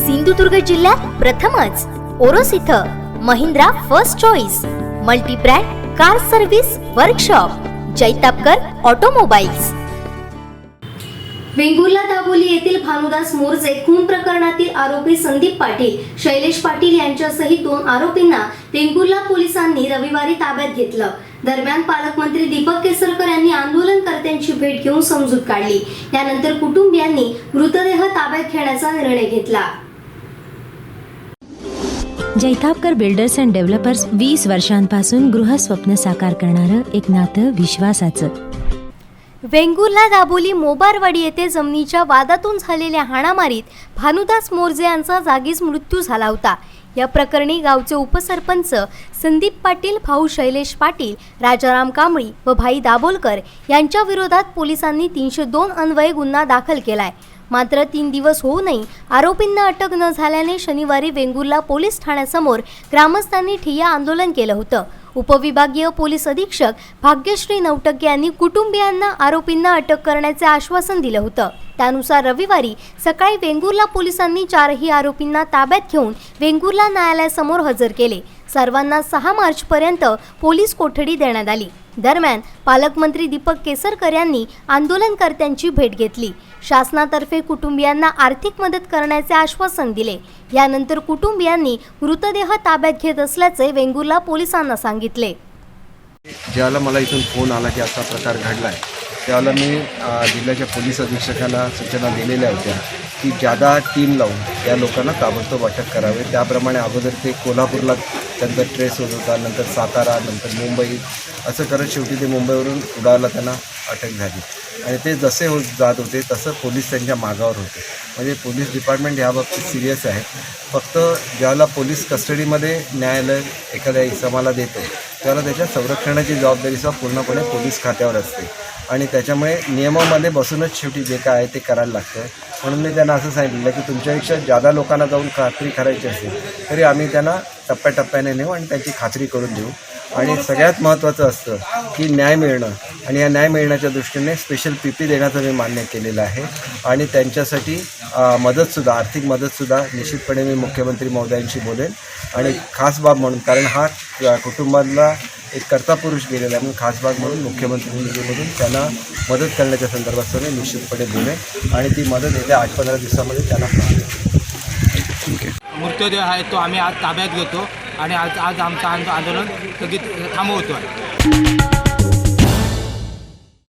सिंधुदुर्ग जिल्ह्यात प्रथमच ओरोस इथं Mahindra first choice multibrand car service workshop Jaitapkar automobiles. Vengurla Daboli येथील भानुदास मोरजे खून प्रकरणातील आरोपी संदीप पाटील शैलेश पाटील यांच्यासहित दोन आरोपींना वेंगुर्ला पोलिसांनी रविवारी ताब्यात घेतलं. दरम्यान पालकमंत्री दीपक केसरकर यांनी आंदोलनकर्त्यांची भेट घेऊन समजूत काढली. त्यानंतर कुटुंबियांनी मृतदेह ताब्यात घेण्याचा निर्णय घेतला. जैतापकर बिल्डर्स अँड डेव्हलपर्स वीस वर्षांपासून गृहस्वप्न साकार करणारं एक नातं विश्वासाचं. वेंगुर्ला दाबोली मोबारवाडी येथे जमिनीच्या वादातून झालेल्या हाणामारीत भानुदास मोरजे यांचा जागीच मृत्यू झाला होता. या प्रकरणी गावचे उपसरपंच संदीप पाटील भाऊ शैलेश पाटील राजाराम कांबळी व भाई दाभोलकर यांच्या विरोधात पोलिसांनी तीनशे दोन अन्वये गुन्हा दाखल केलाय. मात्र तीन दिवस होऊनही आरोपींना अटक न झाल्याने शनिवारी वेंगुर्ला पोलीस ठाण्यासमोर ग्रामस्थांनी ठिय्या आंदोलन केलं होतं. उपविभागीय पोलीस अधीक्षक भाग्यश्री नवटक यांनी कुटुंबियांना आरोपींना अटक करण्याचे आश्वासन दिलं होतं. त्यानुसार रविवारी सकाळी वेंगुर्ला पोलिसांनी चारही आरोपींना ताब्यात घेऊन वेंगुर्ला न्यायालयासमोर हजर केले. सर्वांना सहा मार्चपर्यंत पोलीस कोठडी देण्यात आली. दरम्यान पालकमंत्री दीपक केसरकर यांनी आंदोलनकर्त्यांची भेट घेतली. शासनातर्फे कुटुंबियांना आर्थिक मदत करण्याचे आश्वासन दिले. यानंतर कुटुंबियांनी मृतदेह ताब्यात घेत असल्याचे वेंगुर्ला पोलिसांना सांगितले. ज्याला मला इथून फोन आला की असा प्रकार घडला आहे त्यावेळेला मी जिल्ह्याच्या पोलीस अधीक्षकांना सूचना दिलेल्या होत्या की जादा टीम लावून या लोकांना ताबडतोब अटक करावे. त्याप्रमाणे अगोदर ते कोल्हापूरला त्यानंतर ट्रेस होत होता नंतर सातारा नंतर मुंबई. असं करत शेवटी ते मुंबईवरून उडायला त्यांना अटक झाली. आणि ते जसे होत जात होते तसं पोलीस त्यांच्या मागावर होते. म्हणजे पोलीस डिपार्टमेंट ह्याबाबतीत सिरियस आहे. फक्त ज्याला पोलीस कस्टडीमध्ये न्यायालय एखाद्या इसमाला देतो त्याला त्याच्या संरक्षणाची जबाबदारी सुद्धा पूर्णपणे पोलीस खात्यावर असते. आणि त्याच्यामुळे नियमामध्ये बसूनच शेवटी जे काय आहे ते करायला लागतं म्हणून मी त्यांना असं सांगितलं की तुमच्यापेक्षा जादा लोकांना जाऊन खात्री करायची असेल तरी आम्ही त्यांना टप्प्याटप्प्याने नेऊ आणि त्यांची खात्री करून देऊ. आणि सगळ्यात महत्त्वाचं असतं की न्याय मिळणं. आणि या न्याय मिळण्याच्या दृष्टीने स्पेशल पी पी देण्याचं मी मान्य केलेलं आहे. आणि त्यांच्यासाठी मदतसुद्धा आर्थिक मदतसुद्धा निश्चितपणे मी मुख्यमंत्री महोदयांशी बोलेन. आणि खास बाब म्हणून कारण हा कुटुंबातला एक कर्ता पुरुष गेलेला आहे म्हणून खास बाब म्हणून मुख्यमंत्री निधीमधून त्यांना मदत करण्याच्या संदर्भात मी निश्चितपणे बोलेन आणि ती मदत येत्या आठ पंधरा दिवसामध्ये त्यांना मिळेल. मृतदेह आहे तो आम्ही आज ताब्यात घेतो आणि आज आज आमचं आंदो- आंदोलन स्थगित थांबवतो आहे